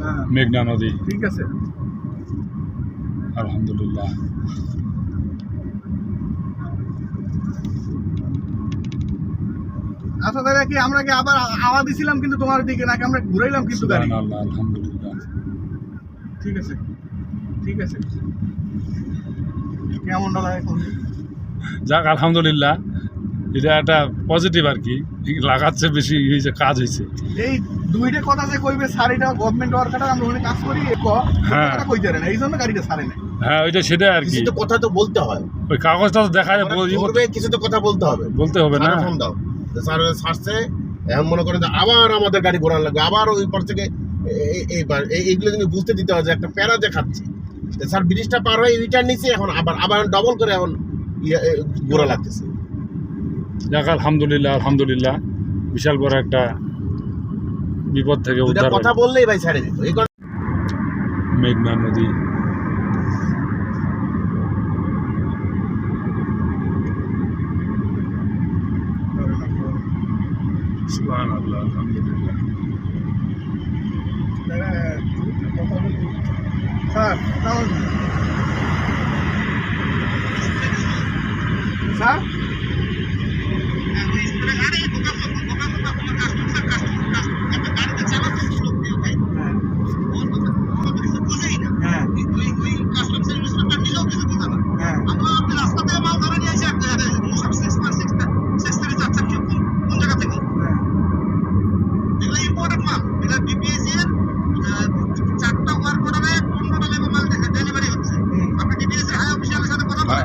হ্যাঁ। মেঘনা নদী। ঠিক আছে। আলহামদুলিল্লাহ। আচ্ছা তাহলে কি আমরা কি আবার আওয়াজ দিছিলাম কিন্তু তোমার দিকে নাকি আমরা ঘুরাইলাম কিন্তু গাড়ি? আলহামদুলিল্লাহ। ঠিক আছে। ঠিক আছে। কেমন লাগে এখন? যাক আলহামদুলিল্লাহ। এটা একটা পজিটিভ আর কি। লাগাচ্ছে বেশি হয়েছে কাজ হয়েছে। এই দুইটা কথা যে কইবে স্যার এটা গভর্নমেন্ট ওয়ার্কার আমরা ওখানে কাজ করি হ্যাঁ। কথা কইতে পারে না। এই জন্য গাড়িটা ছাড়ে না। হ্যাঁ ওইটা সেটাই আর কি। কিছু তো কথা তো বলতে হয়। ওই কাগজটা তো দেখা যায় ওরা কিছু তো কথা বলতে হবে। বলতে হবে না। ফোন দাও। যে স্যার সারছে এখন মনে করেন যে আবার আমাদের গাড়ি ঘোরানো লাগবে আবার ওই পর থেকে এই- এইবার এই- এইগুলো কিন্তু বুঝতে দিতে হয় যে একটা প্যারা যে খাচ্ছি। স্যার ব্রিজটা পার হয়ে রিটার্ন নিচ্ছে এখন আবার আবার ডবল করে এখন ইয়ে- ঘোরা লাগতেছে। যাক আলহামদুলিল্লাহ আলহামদুলিল্লাহ। বিশাল বড় একটা বিপদ থেকে উদ্ধার কথা বললেই ভাই ছেড়ে দিত। এই মেঘনা নদী। সুবহানাল্লাহ, আলহামদুলিল্লাহ। স্যার। স্যার? হয়।